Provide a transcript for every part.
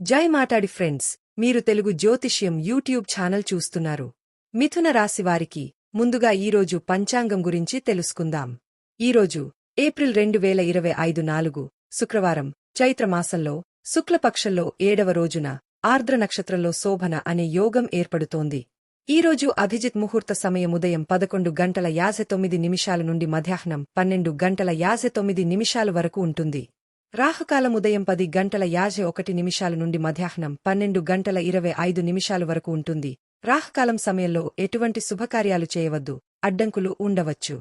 జై మాటాడి ఫ్రెండ్స్ మీరు తెలుగు జ్యోతిష్యం యూట్యూబ్ ఛానల్ చూస్తున్నారు. మిథున రాశి వారికి ముందుగా ఈరోజు పంచాంగం గురించి తెలుసుకుందాం. ఈరోజు ఏప్రిల్ రెండు వేల ఇరవై ఐదు నాలుగు శుక్రవారం చైత్రమాసంలో శుక్లపక్షంలో ఏడవ రోజున ఆర్ద్ర నక్షత్రంలో శోభన అనే యోగం ఏర్పడుతోంది. ఈరోజు అభిజిత్ ముహూర్త సమయం ఉదయం పదకొండు గంటల యాభై తొమ్మిది నిమిషాల నుండి మధ్యాహ్నం పన్నెండు గంటల యాభై తొమ్మిది నిమిషాల వరకు ఉంటుంది. రాహుకాలం ఉదయం పది గంటల యాభై ఒకటి నిమిషాల నుండి మధ్యాహ్నం పన్నెండు గంటల ఇరవై ఐదు నిమిషాల వరకు ఉంటుంది. రాహుకాలం సమయంలో ఎటువంటి శుభకార్యాలు చేయవద్దు అడ్డంకులు ఉండవచ్చు.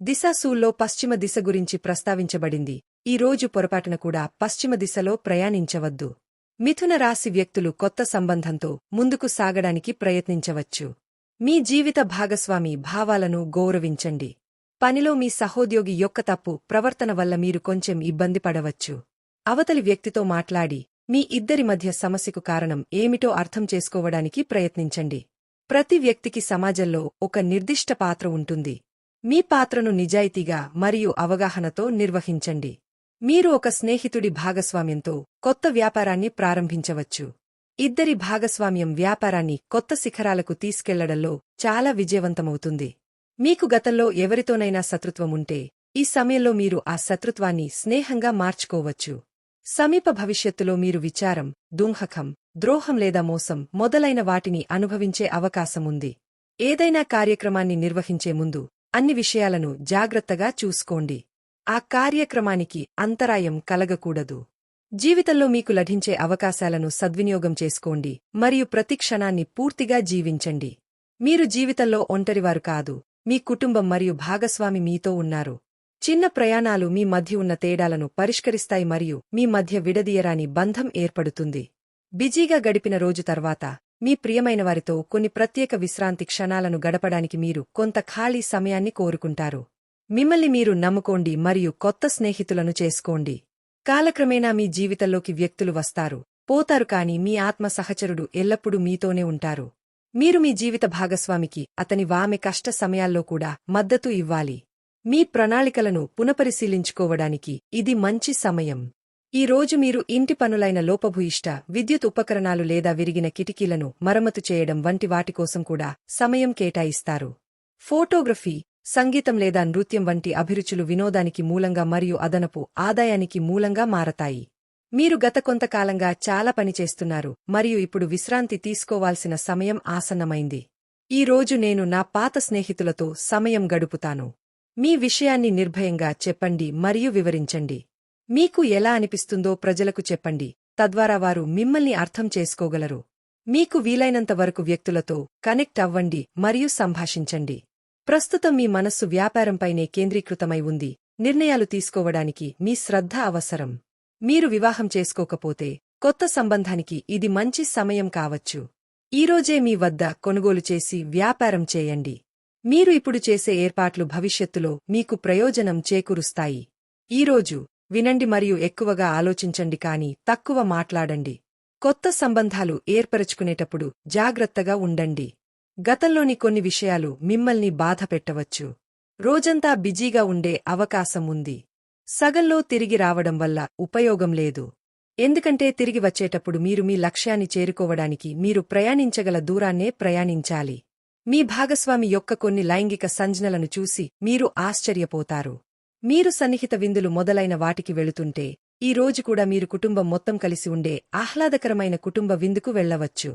దిశాసూల్లో పశ్చిమ దిశ గురించి ప్రస్తావించబడింది. ఈ రోజు పొరపాటున కూడా పశ్చిమ దిశలో ప్రయాణించవద్దు. మిథున రాశి వ్యక్తులు కొత్త సంబంధంతో ముందుకు సాగడానికి ప్రయత్నించవచ్చు. మీ జీవిత భాగస్వామి భావాలను గౌరవించండి. పనిలో మీ సహోద్యోగి యొక్క తప్పు ప్రవర్తన వల్ల మీరు కొంచెం ఇబ్బంది పడవచ్చు. అవతలి వ్యక్తితో మాట్లాడి మీ ఇద్దరి మధ్య సమస్యకు కారణం ఏమిటో అర్థం చేసుకోవడానికి ప్రయత్నించండి. ప్రతి వ్యక్తికి సమాజంలో ఒక నిర్దిష్ట పాత్ర ఉంటుంది. మీ పాత్రను నిజాయితీగా మరియు అవగాహనతో నిర్వహించండి. మీరు ఒక స్నేహితుడి భాగస్వామ్యంతో కొత్త వ్యాపారాన్ని ప్రారంభించవచ్చు. ఇద్దరి భాగస్వామ్యం వ్యాపారాన్ని కొత్త శిఖరాలకు తీసుకెళ్ళడంలో చాలా విజయవంతమవుతుంది. మీకు గతంలో ఎవరితోనైనా శత్రుత్వముంటే ఈ సమయంలో మీరు ఆ శత్రుత్వాన్ని స్నేహంగా మార్చుకోవచ్చు. సమీప భవిష్యత్తులో మీరు విచారం దుంహకం ద్రోహం లేదా మోసం మొదలైన వాటిని అనుభవించే అవకాశముంది ఏదైనా కార్యక్రమాన్ని నిర్వహించే ముందు అన్ని విషయాలను జాగ్రత్తగా చూసుకోండి. ఆ కార్యక్రమానికి అంతరాయం కలగకూడదు. జీవితంలో మీకు లభించే అవకాశాలను సద్వినియోగం చేసుకోండి మరియు ప్రతి క్షణాన్ని పూర్తిగా జీవించండి. మీరు జీవితంలో ఒంటరివారు కాదు. మీ కుటుంబం మరియు భాగస్వామి మీతో ఉన్నారు. చిన్న ప్రయాణాలు మీ మధ్య ఉన్న తేడాలను పరిష్కరిస్తాయి మరియు మీ మధ్య విడదీయరాని బంధం ఏర్పడుతుంది. బిజీగా గడిపిన రోజు తర్వాత మీ ప్రియమైనవారితో కొన్ని ప్రత్యేక విశ్రాంతి క్షణాలను గడపడానికి మీరు కొంత ఖాళీ సమయాన్ని కోరుకుంటారు. మిమ్మల్ని మీరు నమ్ముకోండి మరియు కొత్త స్నేహితులను చేసుకోండి. కాలక్రమేణా మీ జీవితంలోకి వ్యక్తులు వస్తారు. పోతారు కాని మీ ఆత్మ సహచరుడు ఎల్లప్పుడూ మీతోనే ఉంటారు. మీరు మీ జీవిత భాగస్వామికి అతని వామె కష్ట సమయాల్లో కూడా మద్దతు ఇవ్వాలి. మీ ప్రణాళికలను పునపరిశీలించుకోవడానికి ఇది మంచి సమయం. ఈ రోజు మీరు ఇంటి పనులైన లోపభూయిష్ట విద్యుత్ ఉపకరణాలు లేదా విరిగిన కిటికీలను మరమ్మతు చేయడం వంటి వాటి కోసం కూడా సమయం కేటాయిస్తారు. ఫోటోగ్రఫీ సంగీతం లేదా నృత్యం వంటి అభిరుచులు వినోదానికి మూలంగా మరియు అదనపు ఆదాయానికి మూలంగా మారతాయి. మీరు గత కొంతకాలంగా చాలా పనిచేస్తున్నారు మరియు ఇప్పుడు విశ్రాంతి తీసుకోవాల్సిన సమయం ఆసన్నమైంది. ఈ రోజు నేను నా పాత స్నేహితులతో సమయం గడుపుతాను. మీ విషయాన్ని నిర్భయంగా చెప్పండి మరియు వివరించండి. మీకు ఎలా అనిపిస్తుందో ప్రజలకు చెప్పండి తద్వారా వారు మిమ్మల్ని అర్థం చేసుకోగలరు. మీకు వీలైనంత వరకు వ్యక్తులతో కనెక్ట్ అవ్వండి మరియు సంభాషించండి. ప్రస్తుతం మీ మనస్సు వ్యాపారంపైనే కేంద్రీకృతమై ఉంది. నిర్ణయాలు తీసుకోవడానికి మీ శ్రద్ధ అవసరం. మీరు వివాహం చేసుకోకపోతే కొత్త సంబంధానికి ఇది మంచి సమయం కావచ్చు. ఈరోజే మీ వద్ద కొనుగోలు చేసి వ్యాపారం చేయండి. మీరు ఇప్పుడు చేసే ఏర్పాట్లు భవిష్యత్తులో మీకు ప్రయోజనం చేకూరుస్తాయి. ఈరోజు వినండి మరియు ఎక్కువగా ఆలోచించండి కాని తక్కువ మాట్లాడండి. కొత్త సంబంధాలు ఏర్పరచుకునేటప్పుడు జాగ్రత్తగా ఉండండి. గతంలోని కొన్ని విషయాలు మిమ్మల్ని బాధపెట్టవచ్చు. రోజంతా బిజీగా ఉండే అవకాశం ఉంది. సగంలో తిరిగి రావడం వల్ల ఉపయోగం లేదు. ఎందుకంటే తిరిగి వచ్చేటప్పుడు మీరు మీ లక్ష్యాన్ని చేరుకోవడానికి మీరు ప్రయాణించగల దూరాన్నే ప్రయాణించాలి. మీ భాగస్వామి యొక్క కొన్ని లైంగిక సంజ్ఞలను చూసి మీరు ఆశ్చర్యపోతారు. మీరు సన్నిహిత విందులు మొదలైన వాటికి వెళుతుంటే ఈ రోజు కూడా మీరు కుటుంబం మొత్తం కలిసి ఉండే ఆహ్లాదకరమైన కుటుంబ విందుకు వెళ్ళవచ్చు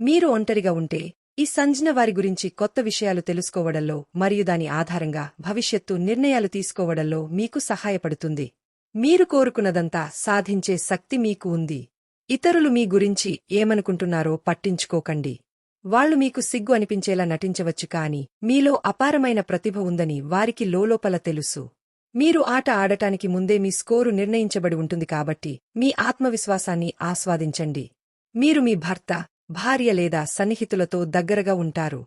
మీరు ఒంటరిగా ఉంటే ఈ సంజ్ఞ వారి గురించి కొత్త విషయాలు తెలుసుకోవడంలో మరియు దాని ఆధారంగా భవిష్యత్తు నిర్ణయాలు తీసుకోవడంలో మీకు సహాయపడుతుంది. మీరు కోరుకున్నదంతా సాధించే శక్తి మీకు ఉంది. ఇతరులు మీ గురించి ఏమనుకుంటున్నారో పట్టించుకోకండి. వాళ్ళు మీకు సిగ్గు అనిపించేలా నటించవచ్చు కాని మీలో అపారమైన ప్రతిభ ఉందని వారికి లోలోపల తెలుసు. మీరు ఆట ఆడటానికి ముందే మీ స్కోరు నిర్ణయించబడి ఉంటుంది కాబట్టి మీ ఆత్మవిశ్వాసాన్ని ఆస్వాదించండి. మీరు మీ భర్త భార్య లేదా సన్నిహితులతో దగ్గరగా ఉంటారు.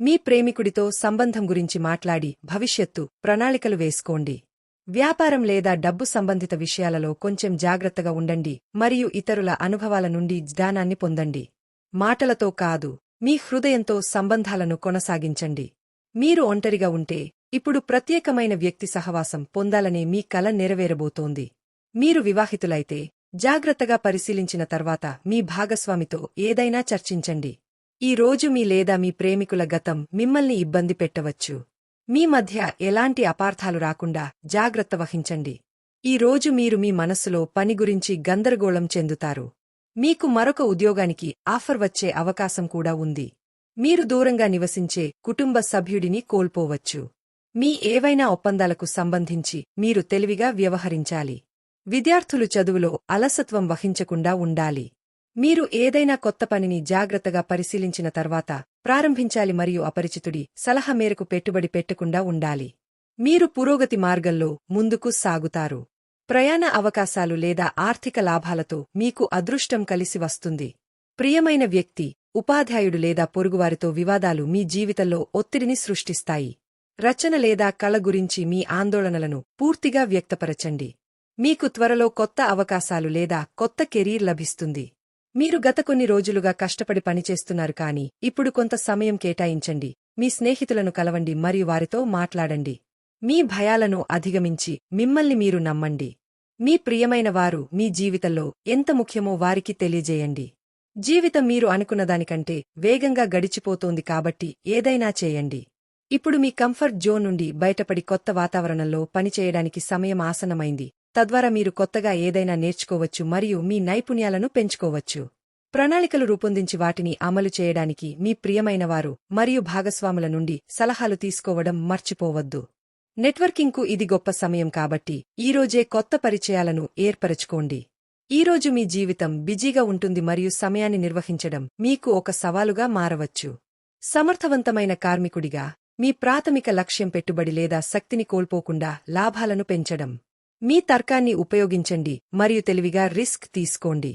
మీ ప్రేమికుడితో సంబంధం గురించి మాట్లాడి భవిష్యత్తు ప్రణాళికలు వేసుకోండి. వ్యాపారం లేదా డబ్బు సంబంధిత విషయాలలో కొంచెం జాగ్రత్తగా ఉండండి మరియు ఇతరుల అనుభవాల నుండి జ్ఞానాన్ని పొందండి. మాటలతో కాదు మీ హృదయంతో సంబంధాలను కొనసాగించండి. మీరు ఒంటరిగా ఉంటే ఇప్పుడు ప్రత్యేకమైన వ్యక్తి సహవాసం పొందాలనే మీ కల నెరవేరబోతోంది. మీరు వివాహితులైతే జాగ్రత్తగా పరిశీలించిన తర్వాత మీ భాగస్వామితో ఏదైనా చర్చించండి. ఈ రోజు మీ లేదా మీ ప్రేమికుల గతం మిమ్మల్ని ఇబ్బంది పెట్టవచ్చు. మీ మధ్య ఎలాంటి అపార్థాలు రాకుండా జాగ్రత్త వహించండి. ఈ రోజు మీరు మీ మనస్సులో పని గురించి గందరగోళం చెందుతారు. మీకు మరొక ఉద్యోగానికి ఆఫర్ వచ్చే అవకాశం కూడా ఉంది. మీరు దూరంగా నివసించే కుటుంబ సభ్యుడిని కోల్పోవచ్చు. మీ ఏవైనా ఒప్పందాలకు సంబంధించి మీరు తెలివిగా వ్యవహరించాలి. విద్యార్థులు చదువులో అలసత్వం వహించకుండా ఉండాలి. మీరు ఏదైనా కొత్త పనిని జాగ్రత్తగా పరిశీలించిన తర్వాత ప్రారంభించాలి మరియు అపరిచితుడి సలహా మేరకు పెట్టుబడి పెట్టకుండా ఉండాలి. మీరు పురోగతి మార్గంలో ముందుకు సాగుతారు. ప్రయాణ అవకాశాలు లేదా ఆర్థిక లాభాలతో మీకు అదృష్టం కలిసి వస్తుంది. ప్రియమైన వ్యక్తి ఉపాధ్యాయుడు లేదా పొరుగువారితో వివాదాలు మీ జీవితంలో ఒత్తిడిని సృష్టిస్తాయి. రచన లేదా కళ గురించి మీ ఆందోళనలను పూర్తిగా వ్యక్తపరచండి. మీకు త్వరలో కొత్త అవకాశాలు లేదా కొత్త కెరీర్ లభిస్తుంది. మీరు గత కొన్ని రోజులుగా కష్టపడి పనిచేస్తున్నారు కానీ ఇప్పుడు కొంత సమయం కేటాయించండి. మీ స్నేహితులను కలవండి మరియు వారితో మాట్లాడండి. మీ భయాలను అధిగమించి మిమ్మల్ని మీరు నమ్మండి. మీ ప్రియమైన వారు మీ జీవితంలో ఎంత ముఖ్యమో వారికి తెలియజేయండి. జీవితం మీరు అనుకున్నదానికంటే వేగంగా గడిచిపోతోంది కాబట్టి ఏదైనా చేయండి. ఇప్పుడు మీ కంఫర్ట్ జోన్ నుండి బయటపడి కొత్త వాతావరణంలో పనిచేయడానికి సమయం ఆసనమైంది తద్వారా మీరు కొత్తగా ఏదైనా నేర్చుకోవచ్చు మరియు మీ నైపుణ్యాలను పెంచుకోవచ్చు. ప్రణాళికలు రూపొందించి వాటిని అమలు చేయడానికి మీ ప్రియమైనవారు మరియు భాగస్వాముల నుండి సలహాలు తీసుకోవడం మర్చిపోవద్దు. నెట్వర్కింగ్కు ఇది గొప్ప సమయం కాబట్టి ఈరోజే కొత్త పరిచయాలను ఏర్పరచుకోండి. ఈరోజు మీ జీవితం బిజీగా ఉంటుంది మరియు సమయాన్ని నిర్వహించడం మీకు ఒక సవాలుగా మారవచ్చు. సమర్థవంతమైన కార్మికుడిగా మీ ప్రాథమిక లక్ష్యం పెట్టుబడి లేదా శక్తిని కోల్పోకుండా లాభాలను పెంచడం. మీ తర్కాన్ని ఉపయోగించండి మరియు తెలివిగా రిస్క్ తీసుకోండి.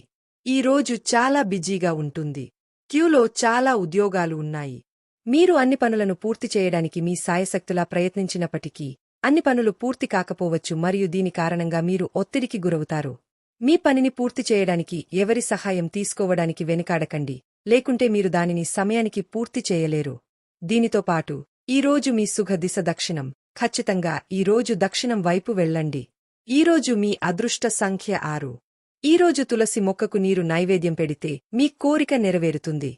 ఈ రోజు చాలా బిజీగా ఉంటుంది. క్యూలో చాలా ఉద్యోగాలు ఉన్నాయి. మీరు అన్ని పనులను పూర్తి చేయడానికి మీ సాయశక్తులా ప్రయత్నించినప్పటికీ అన్ని పనులు పూర్తి కాకపోవచ్చు మరియు దీని కారణంగా మీరు ఒత్తిడికి గురవుతారు. మీ పనిని పూర్తి చేయడానికి ఎవరి సహాయం తీసుకోవడానికి వెనుకాడకండి. లేకుంటే మీరు దానిని సమయానికి పూర్తి చేయలేరు. దీనితో పాటు ఈరోజు మీ సుఖ దిశ దక్షిణం. ఖచ్చితంగా ఈరోజు దక్షిణం వైపు వెళ్ళండి. ఈరోజు మీ అదృష్ట సంఖ్య ఆరు. ఈరోజు తులసి మొక్కకు నీరు నైవేద్యం పెడితే మీ కోరిక నెరవేరుతుంది.